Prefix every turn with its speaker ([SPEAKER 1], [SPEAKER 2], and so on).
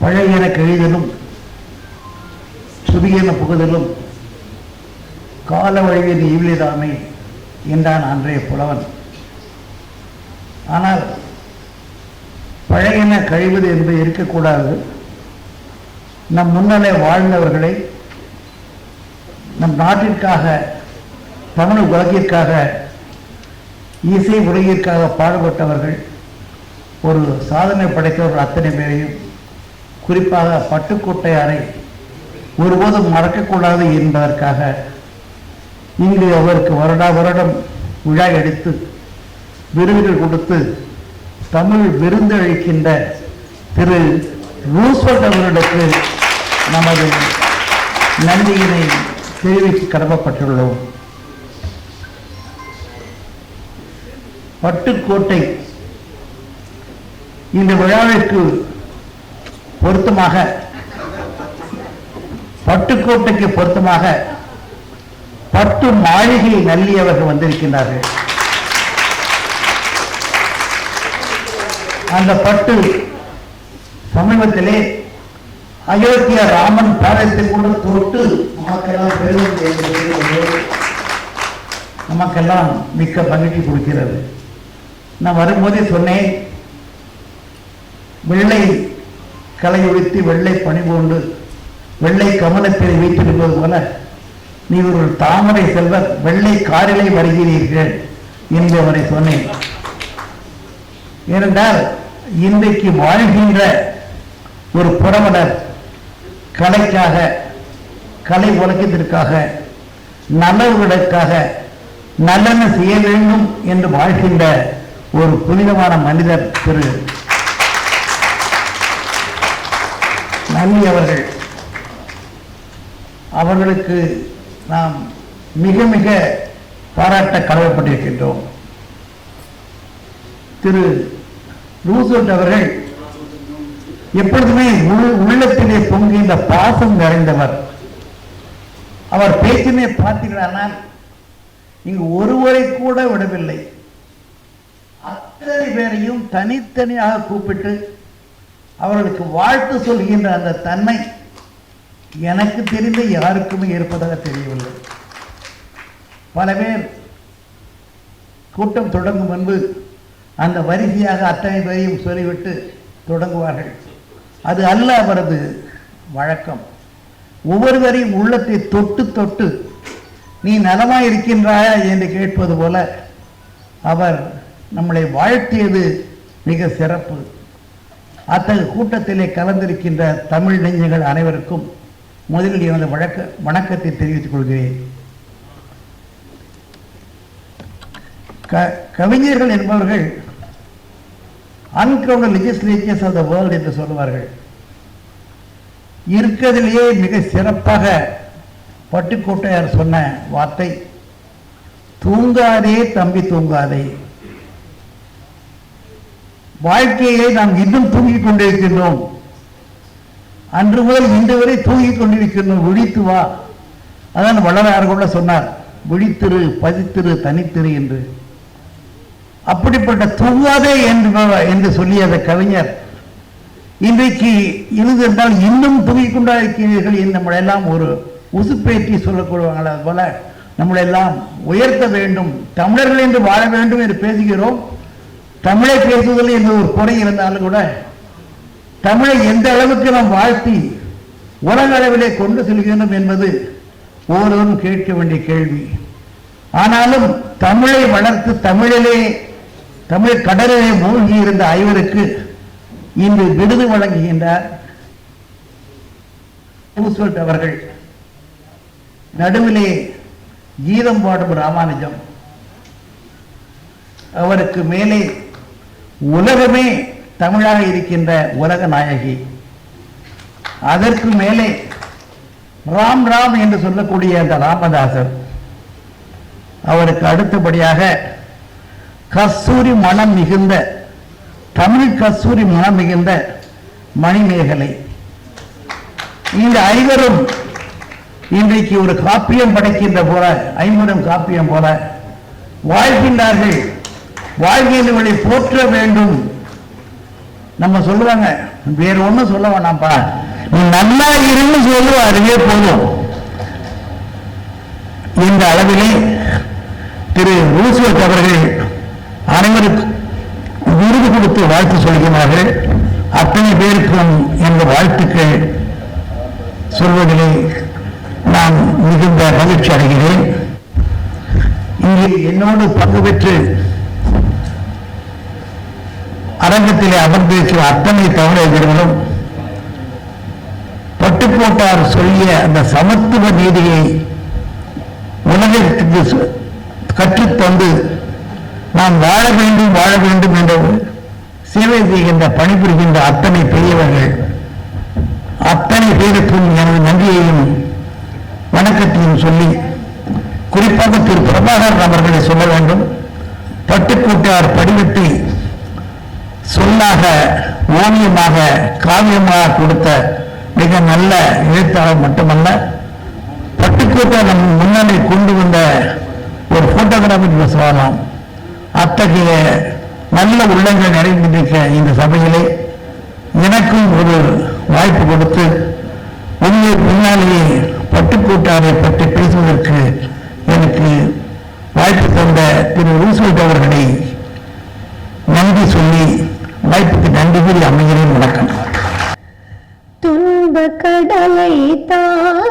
[SPEAKER 1] பழையன கழிதலும் சுதியன புகுதலும் கால வழியில் ஈவிலிதாமை என்றான் அன்றைய புலவன். ஆனால் பழையன கழிவது என்பது இருக்கக்கூடாது. நம் முன்னலே வாழ்ந்தவர்களை நம் நாட்டிற்காக தமிழ் உலகிற்காக இசை உலகிற்காக பாடுபட்டவர்கள் ஒரு சாதனை படைத்தவர்கள் அத்தனை பேரையும் குறிப்பாக பட்டுக்கோட்டையாரை ஒருபோதும் மறக்கக்கூடாது என்பதற்காக இங்கு அவருக்கு வருடா வருடம் விழா எடுத்து விருதுகள் கொடுத்து தமிழ் விருந்தளிக்கின்ற திரு ரூஸ்வெல்ட் அவர்களுக்கு நமது நன்றியினை தெரிவித்து கடமைப்பட்டுள்ளோம். பட்டுக்கோட்டை இந்த விழாவிற்கு பொருத்தமாக பட்டுக்கோட்டைக்கு பொருத்தமாக பட்டு மாளிகை நல்லியவர்கள் வந்திருக்கின்றார்கள். அந்த பட்டு சமீபத்திலே அயோத்தியா ராமன் பாதத்தை கூட தொட்டு நமக்கெல்லாம் பெரும் நமக்கெல்லாம் மிக்க மகிழ்ச்சி கொடுக்கிறது. நான் வரும்போதே சொன்னேன் வெள்ளை கலை உடுத்தி வெள்ளை பணிபோண்டு வெள்ளை கமலத்திலே வைத்திருப்பது போல நீ ஒரு தாமரை செல்வர் வெள்ளை காரிலே வருகிறீர்கள் என்று அவரை சொன்னேன். ஏனென்றால் இன்றைக்கு வாழ்கின்ற ஒரு புறவலர் கலைக்காக கலை உலகத்திற்காக நல்லவர்களுக்காக நல்லெண்ண செய்ய வேண்டும் என்று வாழ்கின்ற ஒரு புனிதமான மனிதர் திரு அண்ணி அவர்கள். அவர்களுக்கு நாம் மிக மிக பாராட்ட கடமைப்பட்டிருக்கின்றோம். திரு ரூசோட் அவர்கள் எப்பொழுதுமே உள்- உள்ளத்திலே பொங்குகின்ற பாசம் நிறைந்தவர். அவர் பேச்சினை பார்த்தீர்களானால் இங்கு ஒருவரை கூட விடவில்லை. அத்தனை பேரையும் தனித்தனியாக கூப்பிட்டு அவர்களுக்கு வாழ்த்து சொல்கின்ற அந்த தன்மை எனக்கு தெரிந்த யாருக்குமே இருப்பதாக தெரியவில்லை. பல பேர் கூட்டம் தொடங்கும் முன்பு அந்த வரிசையாக அத்தனை பேரையும் சொல்லிவிட்டு தொடங்குவார்கள். அது அல்ல அவரது வழக்கம். ஒவ்வொருவரையும் உள்ளத்தை தொட்டு தொட்டு நீ நலமாக இருக்கின்றாயா என்று கேட்பது போல அவர் நம்மளை வாழ்த்தியது மிக சிறப்பு. அத்தகைய கூட்டத்திலே கலந்திருக்கின்ற தமிழ் நெஞ்சங்கள் அனைவருக்கும் முதலில் எனது வழக்க வணக்கத்தை தெரிவித்துக் கொள்கிறேன். க கவிஞர்கள் என்பவர்கள் uncrowned legislatures of the world என்று சொல்லுவார்கள். இருக்கிறதிலேயே மிக சிறப்பாக பட்டுக்கோட்டையார் சொன்ன வார்த்தை தூங்காதே தம்பி தூங்காதே. வாழ்க்கையை நாம் இன்னும் தூங்கிக் கொண்டிருக்கின்றோம். அன்று முதல் இன்று வரை தூங்கிக் கொண்டிருக்கின்றோம். விழித்து வா. அதான் வள்ளலார் கூட சொன்னார் விழித்திரு பதித்திரு தனித்திரு என்று. அப்படிப்பட்ட தூங்காதே என்று என்று சொல்லிய அந்த கவிஞர் இன்றைக்கு இருந்திருந்தால் இன்னும் தூங்கிக் கொண்டா இருக்கிறீர்கள் நம்மளை எல்லாம் ஒரு உசுப்பேற்றி சொல்லக்கூடுவாங்களா அது போல நம்மளெல்லாம் உயர்த்த வேண்டும் தமிழர்கள் என்று வாழ வேண்டும் என்று பேசுகிறோம். தமிழை பேசுவதில் எந்த ஒரு குறை இருந்தாலும் கூட தமிழை எந்த அளவுக்கு நாம் வாழ்த்தி உலக அளவிலே கொண்டு செல்கின்றோம் என்பது ஒவ்வொருவரும் கேட்க வேண்டிய கேள்வி. ஆனாலும் தமிழை வளர்த்து தமிழிலே தமிழ் கடலிலே மூழ்கி இருந்த ஐவருக்கு இன்று விருது வழங்குகின்றார் அவர்கள். நடுவிலே கீதம் பாடும் ராமானுஜம். அவருக்கு மேலே உலகமே தமிழாக இருக்கின்ற உலக நாயகி. அதற்கு மேலே ராம் ராம் என்று சொல்லக்கூடிய அந்த ராமதாசர் அவருக்கு அடுத்தபடியாக கஸ்தூரி மனம் மிகுந்த தமிழ் கஸ்தூரி மனம் மிகுந்த மணிமேகலை. இந்த ஐவரும் இன்றைக்கு ஒரு காப்பியம் படைக்கின்ற போல ஐம்பதும் காப்பியம் போல வாழ்கின்றார்கள். வாழ்க்கையில் இவளை போற்ற வேண்டும். நம்ம சொல்லுவாங்க வேற ஒண்ணும் சொல்ல வேணாம்ப்பா. நீ நல்லா இருந்து சொல்லு அதுவே போதும். இந்த அளவிலே திரு ரூஸ்வெல்ட் அவர்கள் அனைவருக்கும் விருது கொடுத்து வாழ்த்து சொல்கிறார்கள். அத்தனை பேருக்கும் இந்த வாழ்த்துக்கள் சொல்வதிலே நான் மிகுந்த மகிழ்ச்சி அடைகிறேன். இங்கே என்னோடு பங்கு பெற்று அரங்கத்திலே அமர்ந்திருக்கிற அத்தனை தமிழர்களும் பட்டுக்கோட்டார் சொல்லிய அந்த சமத்துவ நீதியை உலகிற்கு கற்றுத்தந்து நாம் வாழ வேண்டும் வாழ வேண்டும் என்ற சேவை செய்கின்ற பணிபுரிகின்ற அத்தனை பெரியவர்கள் அத்தனை பேருக்கும் எனது நன்றியையும் வணக்கத்தையும் சொல்லி குறிப்பாக திரு பிரபாகரன் அவர்களை சொல்ல வேண்டும். பட்டுக்கூட்டார் படிவத்தை சொல்லாக ஓவியமாக காவியமாக கொடுத்த மிக நல்ல எழுத்தாளர் மட்டுமல்ல பட்டுக்கோட்டை நம் முன்னாடி கொண்டு வந்த ஒரு போட்டோகிராஃபி சொல்லலாம். அத்தகைய நல்ல உள்ளங்கள் நிறைந்திருக்க இந்த சபையிலே எனக்கும் ஒரு வாய்ப்பு கொடுத்து உங்கள் முன்னாலேயே பட்டுக்கூட்டாரை பற்றி பேசுவதற்கு எனக்கு வாய்ப்பு தந்த திரு ரூஸ்வெல்ட் அவர்களை நன்றி சொல்லி வாய்ப்புக்கு நன்றி கூறி அமைகிறேன் வணக்கம்.
[SPEAKER 2] துன்ப கடலை தான்